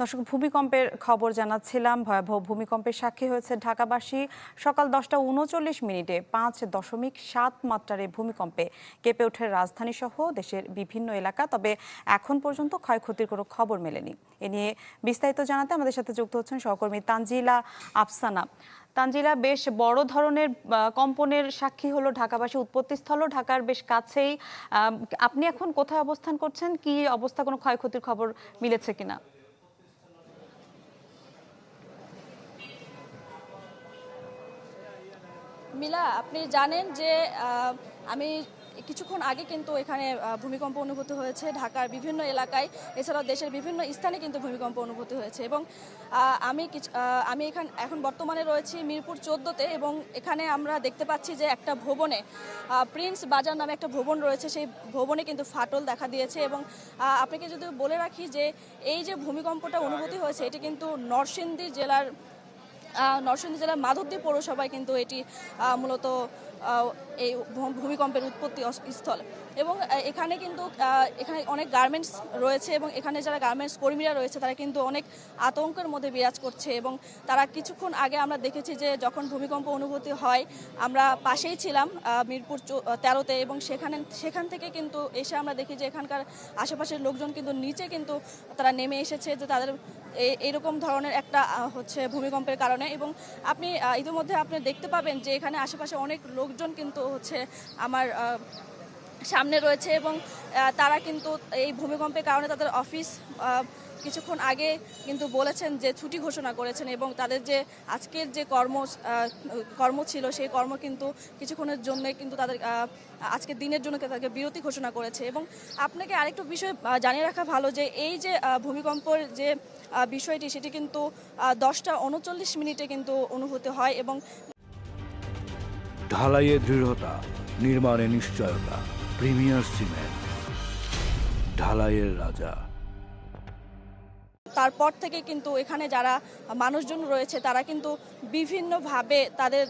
দর্শক, ভূমিকম্পের খবর জানাচ্ছিলাম। ভয়াবহ ভূমিকম্পের সাক্ষী হয়েছে ঢাকাবাসী। সকাল দশটা উনচল্লিশ মিনিটে পাঁচ দশমিক সাত মাত্রার এই ভূমিকম্পে কেঁপে ওঠে রাজধানী সহ দেশের বিভিন্ন এলাকা। তবে এখন পর্যন্ত ক্ষয়ক্ষতির কোনো খবর মেলেনি। এ নিয়ে বিস্তারিত জানাতে আমাদের সাথে যুক্ত হচ্ছেন সহকর্মী তানজিলা আফসানা। তানজিলা, বেশ বড় ধরনের কম্পনের সাক্ষী হলো ঢাকাবাসী উৎপত্তিস্থল। ঢাকার বেশ কাছেই আপনি এখন কোথায় অবস্থান করছেন? কি অবস্থা, কোনো ক্ষয়ক্ষতির খবর মিলেছে কিনা? মিলা, আপনি জানেন যে আমি কিছুক্ষণ আগে কিন্তু এখানে ভূমিকম্প অনুভূত হয়েছে ঢাকার বিভিন্ন এলাকায়। এছাড়াও দেশের বিভিন্ন স্থানে কিন্তু ভূমিকম্প অনুভূত হয়েছে এবং আমি আমি এখান, এখন বর্তমানে রয়েছি মিরপুর চোদ্দোতে এবং এখানে আমরা দেখতে পাচ্ছি যে একটা ভবনে প্রিন্স বাজার নামে একটা ভবন রয়েছে। সেই ভবনে কিন্তু ফাটল দেখা দিয়েছে এবং আপনাকে যদি বলে রাখি যে, এই যে ভূমিকম্পটা অনুভূতি হয়েছে, এটি কিন্তু নরসিংদী জেলার নরসিংদী জেলার মাধবদী পৌরসভায় কিন্তু এটি মূলত এই ভূমিকম্পের উৎপত্তি স্থল। এবং এখানে কিন্তু এখানে অনেক গার্মেন্টস রয়েছে এবং এখানে যারা গার্মেন্টস কর্মীরা রয়েছে, তারা কিন্তু অনেক আতঙ্কের মধ্যে বিরাজ করছে এবং তারা কিছুক্ষণ আগে আমরা দেখেছি যে, যখন ভূমিকম্প অনুভূতি হয়, আমরা পাশেই ছিলাম মিরপুর তেরোতে এবং সেখানে, সেখান থেকে কিন্তু এসে আমরা দেখি যে, এখানকার আশেপাশের লোকজন কিন্তু নিচে কিন্তু তারা নেমে এসেছে যে, তাদের এইরকম ধরনের একটা হচ্ছে ভূমিকম্পের কারণে এবং আপনি ইতিমধ্যে আপনি দেখতে পাবেন যে এখানে আশেপাশে অনেক লোকজন কিন্তু হচ্ছে আমার সামনে রয়েছে এবং তারা কিন্তু এই ভূমিকম্পের কারণে তাদের অফিস কিছুক্ষণ আগে কিন্তু বলেছেন যে ছুটি ঘোষণা করেছেন এবং তাদের যে আজকের যে কর্ম কর্ম ছিল সেই কর্ম কিন্তু কিছুক্ষণের জন্য কিন্তু তাদের আহ, আজকের দিনের জন্য তাদেরকে বিরতি ঘোষণা করেছে। এবং আপনাকে আরেকটু বিষয় জানিয়ে রাখা ভালো যে এই যে ভূমিকম্পের যে বিষয়টি সেটি কিন্তু দশটা উনচল্লিশ মিনিটে কিন্তু অনুভূত হয় এবং ঢালাইয়ে দৃঢ়তা নির্মাণে নিশ্চয়তা। প্রিমিয়ার সিমেন্ট ঢালাইয়ের রাজা। তারপর থেকে কিন্তু এখানে যারা মানুষজন রয়েছে, তারা কিন্তু বিভিন্নভাবে তাদের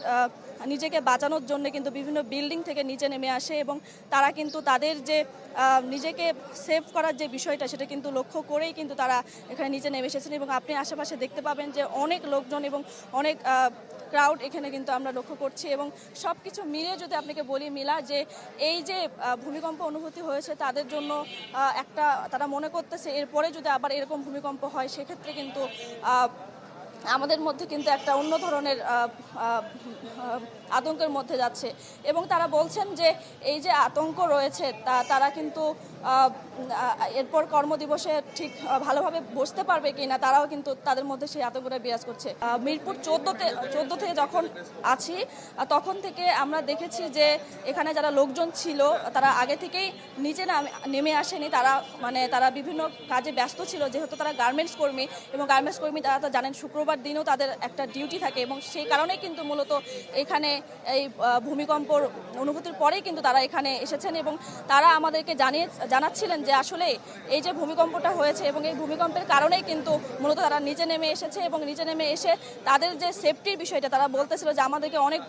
নিজেকে বাঁচানোর জন্য কিন্তু বিভিন্ন বিল্ডিং থেকে নিচে নেমে আসে এবং তারা কিন্তু তাদের যে নিজেকে সেভ করার যে বিষয়টা সেটা কিন্তু লক্ষ্য করেই কিন্তু তারা এখানে নিচে নেমে এসেছেন এবং আপনি আশেপাশে দেখতে পাবেন যে অনেক লোকজন এবং অনেক ক্রাউড এখানে কিন্তু আমরা লক্ষ্য করছি এবং সব কিছু মিলিয়ে যদি আপনাকে বলি মিলা যে এই যে ভূমিকম্প অনুভূতি হয়েছে তাদের জন্য একটা, তারা মনে করতেছে এরপরে যদি আবার এরকম ভূমিকম্প হয় সেক্ষেত্রে কিন্তু আমাদের মধ্যে কিন্তু একটা অন্য ধরনের আতঙ্কের মধ্যে যাচ্ছে। এবং তারা বলছেন যে এই যে আতঙ্ক রয়েছে, তা, তারা কিন্তু এরপর কর্মদিবসে ঠিক ভালোভাবে বসতে পারবে কিনা, তারাও কিন্তু তাদের মধ্যে সেই আতঙ্কটা বিরাজ করছে। মিরপুর চোদ্দোতে চোদ্দ থেকে যখন আছি তখন থেকে আমরা দেখেছি যে এখানে যারা লোকজন ছিল, তারা আগে থেকেই নিচে নামে- নেমে আসেনি। তারা মানে তারা বিভিন্ন কাজে ব্যস্ত ছিল, যেহেতু তারা গার্মেন্টস কর্মী এবং গার্মেন্টস কর্মী তারা তো জানেন শুক্রবার দিনও তাদের একটা ডিউটি থাকে এবং সেই কারণেই কিন্তু মূলত এখানে এই ভূমিকম্পর অনুভূতির পরেই কিন্তু তারা এখানে এসেছেন এবং তারা আমাদেরকে জানিয়ে, জানাচ্ছিলেন যে আসলে এই যে ভূমিকম্পটা হয়েছে এবং এই ভূমিকম্পের কারণেই কিন্তু মূলত তারা নিচে নেমে এসেছে এবং নিচে নেমে এসে তাদের যে সেফটির বিষয়টা তারা বলতেছিল যে আমাদেরকে অনেক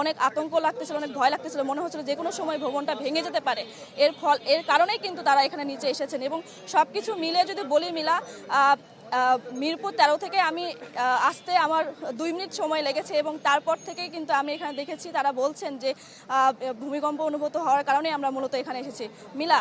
অনেক আতঙ্ক লাগতেছিল, অনেক ভয় লাগতেছিল, মনে হচ্ছিল যে কোনো সময় ভবনটা ভেঙে যেতে পারে। এর ফল, এর কারণেই কিন্তু তারা এখানে নিচে এসেছেন এবং সব কিছু মিলে যদি বলি মিলা মিরপুর তেরো থেকে আমি আসতে আমার দুই মিনিট সময় লেগেছে এবং তারপর থেকেই কিন্তু আমি এখানে দেখেছি, তারা বলছেন যে ভূমিকম্প অনুভূত হওয়ার কারণে আমরা মূলত এখানে এসেছি। মিলা?